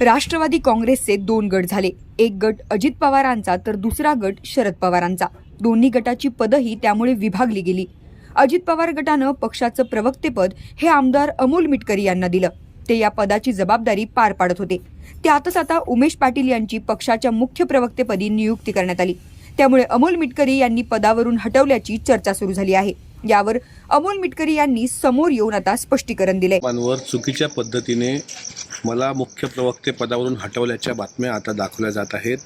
राष्ट्रवादी काँग्रेसचे दोन गट झाले. एक गट अजित पवारांचा तर दुसरा गट शरद पवारांचा. दोन्ही गटाची पदही त्यामुळे विभागली गेली. अजित पवार गटानं पक्षाचं प्रवक्तेपद हे आमदार अमोल मिटकरी यांना दिलं. ते या पदाची जबाबदारी पार पाडत होते. त्यातच आता उमेश पाटील यांची पक्षाच्या मुख्य प्रवक्तेपदी नियुक्ती करण्यात आली. त्यामुळे अमोल मिटकरी यांनी पदावरून हटवल्याची चर्चा सुरू झाली आहे. यावर अमोल मिटकरी यांनी समोर येऊन आता स्पष्टीकरण दिले चुकीच्या पद्धतीने मला मुख्य प्रवक्ते पदावरून हटवल्याच्या बातम्या आता दाखवल्या जात आहेत.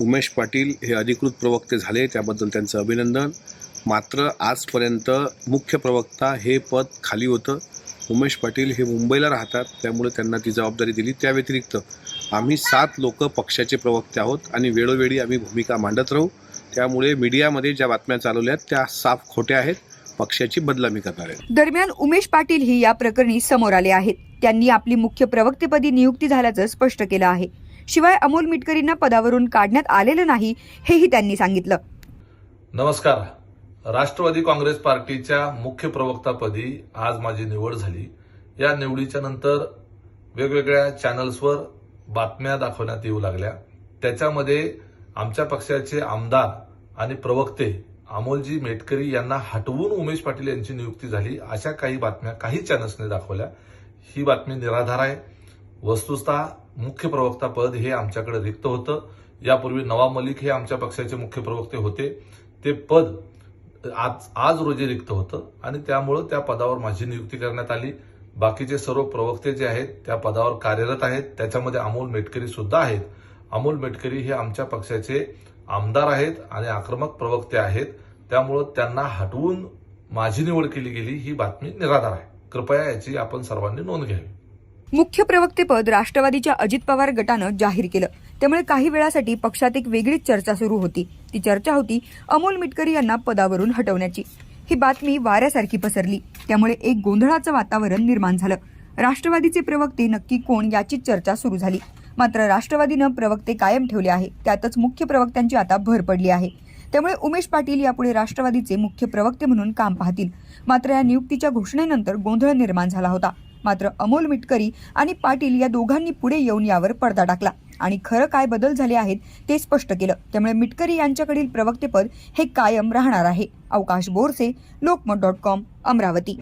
उमेश पाटील हे अधिकृत प्रवक्ते झाले त्याबद्दल त्यांचं अभिनंदन. मात्र आजपर्यंत मुख्य प्रवक्ता हे पद खाली होतं. उमेश पाटील हे मुंबईला राहतात त्यामुळे त्यांना ती जबाबदारी दिली त्या व्यतिरिक्त आम्ही सात लोक पक्षाचे प्रवक्ते आहोत आणि वेळोवेळी आम्ही भूमिका मांडत राहू. त्यामुळे मीडियामध्ये ज्या बातम्या चालवल्या आहेत त्या साफ खोट्या आहेत. पक्षाची बदलामी करणार. आहेत दरम्यान उमेश पाटील ही या प्रकरणी समोर आले आहेत. त्यांनी आपली मुख्य प्रवक्तेपदी नियुक्ती झाल्याचं स्पष्ट केलं आहे. शिवाय अमोल मिटकरींना पदावरून काढण्यात आलेलं नाही हेही त्यांनी सांगितलं. नमस्कार. राष्ट्रवादी काँग्रेस पार्टीच्या मुख्य प्रवक्तापदी आज माझी निवड झाली. या निवडीच्या नंतर वेगवेगळ्या चॅनल्सवर बातम्या दाखवण्यात येऊ लागल्या. त्याच्यामध्ये आमच्या पक्षाचे आमदार आणि प्रवक्ते अमोलजी मेटकरी यांना हटवून उमेश पाटील यांची नियुक्ती झाली. अशा काही बातम्या काही चॅनल्सने दाखवल्या. ही बातमी निराधार आहे. वस्तुतः मुख्य प्रवक्ता पद हे आमच्याकडे रिक्त होतं. यापूर्वी नवाब मलिक हे आमच्या पक्षाचे मुख्य प्रवक्ते होते. ते पद आज आज रोजी रिक्त होतं आणि त्यामुळं त्या पदावर माझी नियुक्ती करण्यात आली. बाकीचे सर्व प्रवक्ते जे आहेत त्या पदावर कार्यरत आहेत. त्याच्यामध्ये अमोल मेटकरी सुद्धा आहेत. अमोल मेटकरी हे आमच्या पक्षाचे आमदार आहेत आणि आक्रमक प्रवक्ते आहेत त्यामुळं त्यांना हटवून माझी निवड केली गेली ही बातमी निराधार आहे. कृपया याची आपण सर्वांनी नोंद घ्यावी. मुख्य प्रवक्तेपद राष्ट्रवादीच्या अजित पवार गटानं जाहीर केलं. त्यामुळे काही वेळासाठी पक्षात एक वेगळीच चर्चा सुरू होती. ती चर्चा होती अमोल मिटकरी यांना पदावरून हटवण्याची. ही बातमी वाऱ्यासारखी पसरली. त्यामुळे एक गोंधळाचं वातावरण निर्माण झालं. राष्ट्रवादीचे प्रवक्ते नक्की कोण याची चर्चा सुरू झाली. मात्र राष्ट्रवादीनं प्रवक्ते कायम ठेवले आहे. त्यातच मुख्य प्रवक्त्यांची आता भर पडली आहे. त्यामुळे उमेश पाटील यापुढे राष्ट्रवादीचे मुख्य प्रवक्ते म्हणून काम पाहतील. मात्र या नियुक्तीच्या घोषणेनंतर गोंधळ निर्माण झाला होता. मात्र अमोल मिटकरी आणि पाटील या दोघांनी पुढे येऊन यावर पडदा टाकला. आणि खरं काय बदल झाले आहेत ते स्पष्ट केलं. त्यामुळे मिटकरी यांच्याकडील प्रवक्तेपद हे कायम राहणार आहे. Avkash Borse Lokmat dot com Amravati.